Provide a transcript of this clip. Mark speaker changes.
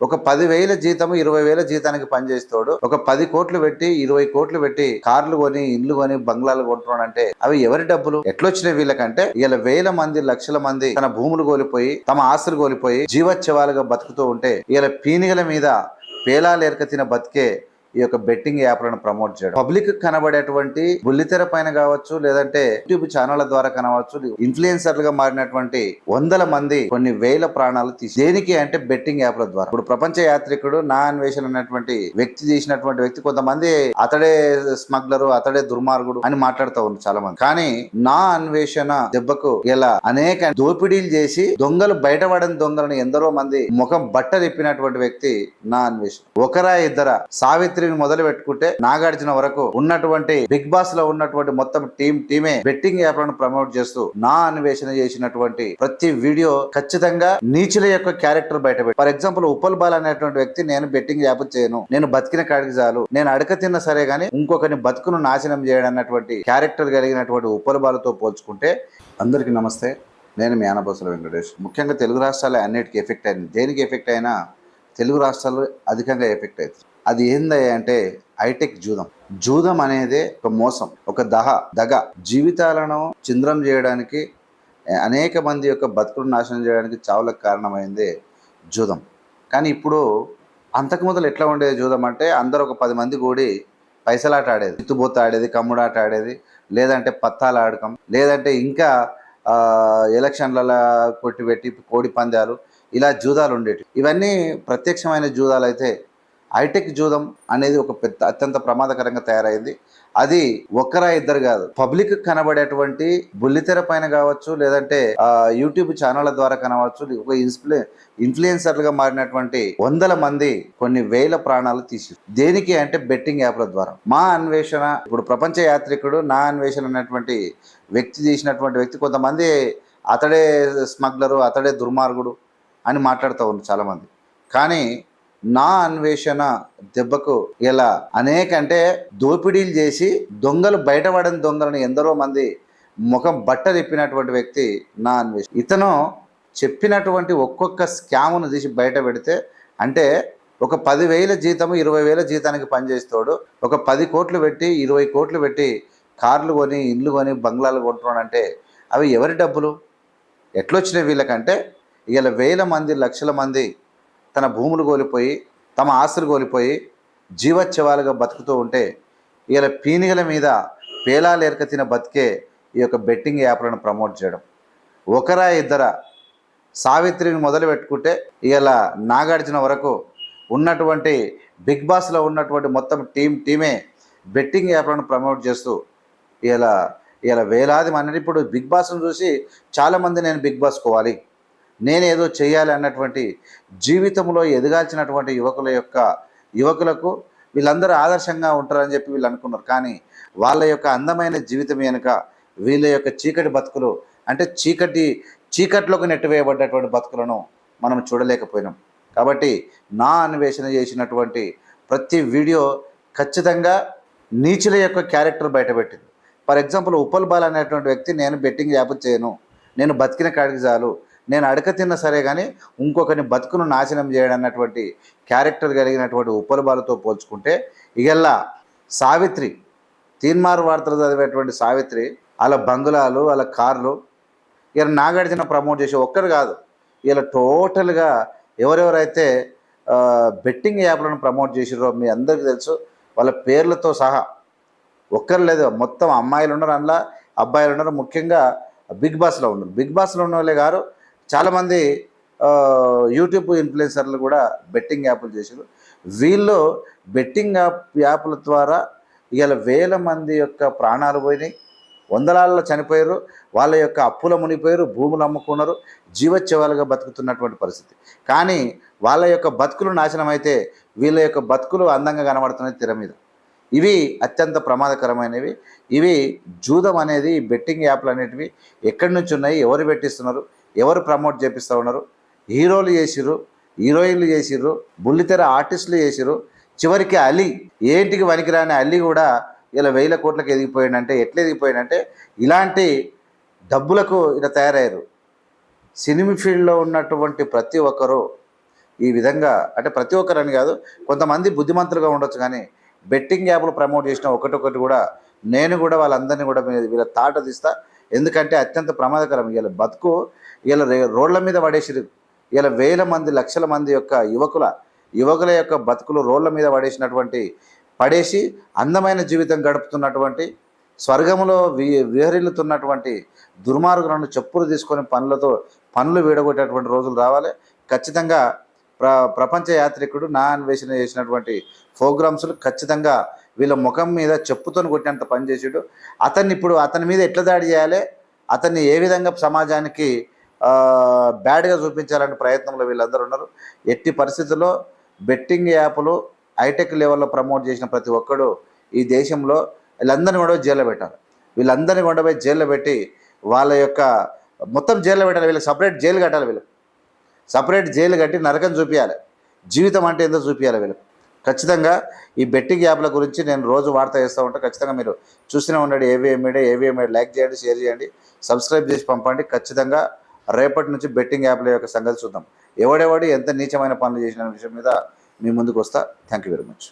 Speaker 1: ఒక పదివేల జీతం ఇరవై వేల జీతానికి పనిచేస్తాడు ఒక పది కోట్లు పెట్టి ఇరవై కోట్లు పెట్టి కార్లు కొని ఇల్లు కొని బంగ్లాలు కొంటున్నాడు అంటే అవి ఎవరి డబ్బులు? ఎట్లొచ్చినాయి వీళ్ళకంటే? ఇలా వేల మంది లక్షల మంది తన భూములు కోల్పోయి తమ ఆస్తులు కోల్పోయి జీవోత్సవాలుగా బతుకుతూ ఉంటే ఇలా పీనిగల మీద పేలాలేరక తిన బతికే ఈ యొక్క బెట్టింగ్ యాప్లను ప్రమోట్ చేయడం. పబ్లిక్ కనబడేటువంటి బుల్లితెర పైన కావచ్చు లేదంటే యూట్యూబ్ ఛానళ్ళ ద్వారా కనవచ్చు ఇన్ఫ్లుయెన్సర్లుగా మారినటువంటి వందల మంది కొన్ని వేల ప్రాణాలు తీసి దేనికి అంటే బెట్టింగ్ యాప్ల ద్వారా. ఇప్పుడు ప్రపంచ యాత్రికుడు నా అన్వేషణ అన్నటువంటి వ్యక్తి చేసినటువంటి వ్యక్తి కొంతమంది అతడే స్మగ్లరు అతడే దుర్మార్గుడు అని మాట్లాడుతూ ఉన్నారు చాలా మంది కానీ నా అన్వేషణ దెబ్బకు ఇలా అనేక దోపిడీలు చేసి దొంగలు బయటపడని దొంగలను ఎందరో మంది ముఖం బట్టలిప్పినటువంటి వ్యక్తి నా అన్వేషణ. ఒకరా ఇద్దరా సావిత్రిని మొదలు పెట్టుకుంటే నాగార్జున వరకు ఉన్నటువంటి బిగ్ బాస్లో ఉన్నటువంటి మొత్తం టీం టీమే బెట్టింగ్ యాప్లను ప్రమోట్ చేస్తూ నా అన్వేషణ చేసినటువంటి ప్రతి వీడియో ఖచ్చితంగా నీచుల యొక్క క్యారెక్టర్ బయట ఫర్ ఎగ్జాంపుల్ ఉప్పల్ బాల్ అనేటువంటి వ్యక్తి నేను బెట్టింగ్ యాప్ చేయను నేను బతికిన కాడికి చాలు నేను అడక తిన్న సరే గానీ ఇంకొకరిని బతుకును నాశనం చేయడం అన్నటువంటి క్యారెక్టర్ కలిగినటువంటి ఉప్పల్ బాలతో పోల్చుకుంటే అందరికీ నమస్తే నేను మీ ఆనబోసల వెంకటేష్. ముఖ్యంగా తెలుగు రాష్ట్రాలు అన్నిటికీ ఎఫెక్ట్ అయింది దేనికి ఎఫెక్ట్ అయినా తెలుగు రాష్ట్రాలు అధికంగా ఎఫెక్ట్ అవుతుంది అది ఏందయ్య అంటే హైటెక్ జూదం. జూదం అనేది ఒక మోసం ఒక దహ దగ. జీవితాలను చింద్రం చేయడానికి అనేక మంది యొక్క బతుకులు నాశనం చేయడానికి చావులకు కారణమైంది జూదం. కానీ ఇప్పుడు అంతకు మొదలు ఎట్లా ఉండేది జూదం అంటే అందరు ఒక పది మంది కూడి పైసలాట ఆడేది ఎత్తుబోత ఆడేది కమ్ముడాట ఆడేది లేదంటే పత్తాలు ఆడకం లేదంటే ఇంకా ఎలక్షన్లలో ఎలక్షన్లలో కొట్టిపెట్టి కోడి పందాలు ఇలా జూదాలు ఉండేవి ఇవన్నీ ప్రత్యక్షమైన జూదాలు అయితే హైటెక్ జూదం అనేది ఒక పెద్ద అత్యంత ప్రమాదకరంగా తయారైంది. అది ఒక్కరా ఇద్దరు కాదు. పబ్లిక్ కనబడేటువంటి బుల్లితెర పైన కావచ్చు లేదంటే యూట్యూబ్ ఛానళ్ళ ద్వారా కనవచ్చు ఒక ఇన్స్ప్లే ఇన్ఫ్లుయెన్సర్లుగా మారినటువంటి వందల మంది కొన్ని వేల ప్రాణాలు తీసి దేనికి అంటే బెట్టింగ్ యాప్ల ద్వారా. మా అన్వేషణ ఇప్పుడు ప్రపంచ యాత్రికుడు నా అన్వేషణ అన్నటువంటి వ్యక్తి చేసినటువంటి వ్యక్తి కొంతమంది అతడే స్మగ్లరు అతడే దుర్మార్గుడు అని మాట్లాడుతూ ఉన్నారు చాలామంది. కానీ నా అన్వేషణ దెబ్బకు ఇలా అనేక అంటే దోపిడీలు చేసి దొంగలు బయటపడని దొంగలను ఎందరో మంది ముఖం బట్టలు ఇప్పినటువంటి వ్యక్తి నా అన్వేషణ ఇతను చెప్పినటువంటి ఒక్కొక్క స్కామును తీసి బయట పెడితే అంటే ఒక పదివేల జీతము ఇరవై వేల జీతానికి పనిచేస్తాడు ఒక పది కోట్లు పెట్టి ఇరవై కోట్లు పెట్టి కార్లు కొని ఇండ్లు కొని బంగ్లాలు కొంటున్నాడు అంటే అవి ఎవరి డబ్బులు? ఎట్లొచ్చినాయి వీళ్ళకంటే? ఇలా వేల మంది లక్షల మంది తన భూములు కోల్పోయి తమ ఆస్తులు కోల్పోయి జీవోత్సవాలుగా బతుకుతూ ఉంటే ఇలా పీనిగల మీద పేలాలు తిన బతికే ఈ యొక్క బెట్టింగ్ యాప్లను ప్రమోట్ చేయడం. ఒకరా ఇద్దరా సావిత్రిని మొదలు పెట్టుకుంటే ఇలా నాగార్జున వరకు ఉన్నటువంటి బిగ్ బాస్లో ఉన్నటువంటి మొత్తం టీం టీమే బెట్టింగ్ యాప్లను ప్రమోట్ చేస్తూ ఇలా ఇలా వేలాది మంది ఇప్పుడు బిగ్ బాస్ను చూసి చాలామంది నేను బిగ్ బాస్ కోవాలి. నేనేదో చేయాలి అన్నటువంటి జీవితంలో ఎదగాల్సినటువంటి యువకుల యొక్క యువకులకు వీళ్ళందరూ ఆదర్శంగా ఉంటారని చెప్పి వీళ్ళు అనుకున్నారు. కానీ వాళ్ళ యొక్క అందమైన జీవితం వెనుక వీళ్ళ యొక్క చీకటి బతుకులు అంటే చీకటి చీకట్లోకి నెట్టివేయబడ్డటువంటి బతుకులను మనం చూడలేకపోయినాం. కాబట్టి నా అన్వేషణ చేసినటువంటి ప్రతి వీడియో ఖచ్చితంగా నీచుల యొక్క క్యారెక్టర్ బయటపెట్టింది. ఫర్ ఎగ్జాంపుల్ ఉప్పల్ బాల్ అనేటువంటి వ్యక్తి నేను బెట్టింగ్ యాప్ చేయను. నేను బతికిన కాడికి చాలు. నేను అడక తిన్నా సరే కానీ ఇంకొకరిని బతుకును నాశనం చేయడం అన్నటువంటి క్యారెక్టర్ కలిగినటువంటి ఉపరిబాలతో పోల్చుకుంటే ఇగల్లా సావిత్రి తీన్మార్ వార్తలు చదివేటువంటి సావిత్రి వాళ్ళ బంగుళాలు వాళ్ళ కార్లు ఇలా నాగార్జున ప్రమోట్ చేసే ఒక్కరు కాదు. ఇలా టోటల్గా ఎవరెవరైతే బెట్టింగ్ యాప్లను ప్రమోట్ చేసిరో మీ అందరికీ తెలుసు వాళ్ళ పేర్లతో సహా ఒక్కరు లేదు మొత్తం అమ్మాయిలు ఉన్నారు అందులో అబ్బాయిలు ఉన్నారు ముఖ్యంగా బిగ్ బాస్లో ఉన్నారు. బిగ్ బాస్లో ఉన్న వాళ్ళే గారు చాలామంది యూట్యూబ్ ఇన్ఫ్లుయెన్సర్లు కూడా బెట్టింగ్ యాప్లు చేశారు. వీళ్ళు బెట్టింగ్ యాప్ యాప్ల ద్వారా ఇవాళ వేల మంది యొక్క ప్రాణాలు పోయినాయి. వందలాల్లో చనిపోయారు. వాళ్ళ యొక్క అప్పుల మునిపోయారు భూములు అమ్ముకున్నారు. జీవోత్సవాలుగా బతుకుతున్నటువంటి పరిస్థితి. కానీ వాళ్ళ యొక్క బతుకులు నాశనం అయితే వీళ్ళ యొక్క బతుకులు అందంగా కనబడుతున్నాయి తెర మీద. ఇవి అత్యంత ప్రమాదకరమైనవి. ఇవి జూదం అనేది బెట్టింగ్ యాప్లు అనేటివి ఎక్కడి నుంచి ఉన్నాయి ఎవరు పెట్టిస్తున్నారు ఎవరు ప్రమోట్ చేపిస్తూ ఉన్నారు? హీరోలు చేసిర్రు హీరోయిన్లు చేసిర్రు బుల్లితెర ఆర్టిస్టులు చేసిర్రు. చివరికి అలీ ఏంటికి వనికిరాని అలీ కూడా ఇలా వేల కోట్లకు ఎదిగిపోయిందంటే ఎట్లా ఎదిగిపోయిందంటే ఇలాంటి డబ్బులకు ఇలా తయారయ్యారు. సినిమా ఫీల్డ్లో ఉన్నటువంటి ప్రతి ఒక్కరూ ఈ విధంగా అంటే ప్రతి ఒక్కరని కాదు కొంతమంది బుద్ధిమంతులుగా ఉండొచ్చు కానీ బెట్టింగ్ యాప్లు ప్రమోట్ చేసిన ఒకటొకటి కూడా నేను కూడా వాళ్ళందరినీ కూడా వీళ్ళ తాట తీస్తా. ఎందుకంటే అత్యంత ప్రమాదకరం. వీళ్ళ బతుకు వీళ్ళ రోడ్ల మీద పడేసిరు ఇలా వేల మంది లక్షల మంది యొక్క యువకుల యువకుల యొక్క బతుకులు రోడ్ల మీద పడేసినటువంటి పడేసి అందమైన జీవితం గడుపుతున్నటువంటి స్వర్గంలో వి విహరిల్లుతున్నటువంటి దుర్మార్గులను చెప్పులు తీసుకొని పనులతో పనులు వీడగొట్టేటువంటి రోజులు రావాలి. ఖచ్చితంగా ప్ర ప్రపంచ యాత్రికుడు నా అన్వేషణ చేసినటువంటి ప్రోగ్రామ్స్లు ఖచ్చితంగా వీళ్ళ ముఖం మీద చెప్పుతో కొట్టినంత పనిచేసాడు అతన్ని ఇప్పుడు అతని మీద ఎట్లా దాడి చేయాలి? అతన్ని ఏ విధంగా సమాజానికి బ్యాడ్గా చూపించాలనే ప్రయత్నంలో వీళ్ళందరూ ఉన్నారు. ఎట్టి పరిస్థితుల్లో బెట్టింగ్ యాప్లు హైటెక్ లెవెల్లో ప్రమోట్ చేసిన ప్రతి ఒక్కడు ఈ దేశంలో వీళ్ళందరినీ కూడా జైల్లో పెట్టాలి. వీళ్ళందరినీ కూడా పోయి జైల్లో పెట్టి వాళ్ళ యొక్క మొత్తం జైల్లో పెట్టాలి. వీళ్ళకి సపరేట్ జైలు కట్టాలి వీళ్ళకి. సపరేట్ జైలు కట్టి నరకం చూపించాలి జీవితం అంటే ఏందో చూపించాలి వీళ్ళకి. ఖచ్చితంగా ఈ బెట్టింగ్ యాప్ల గురించి నేను రోజు వార్త చేస్తూ ఉంటాను ఖచ్చితంగా మీరు చూసినా ఉండండి. AVM media AVM media like చేయండి షేర్ చేయండి. సబ్స్క్రైబ్ చేసి పంపండి. ఖచ్చితంగా రేపటి నుంచి బెట్టింగ్ యాప్ల యొక్క సంగతి చూద్దాం. ఎవడెవడు ఎంత నీచమైన పనులు చేసిన విషయం మీద మీ ముందుకు వస్తా. Thank you very much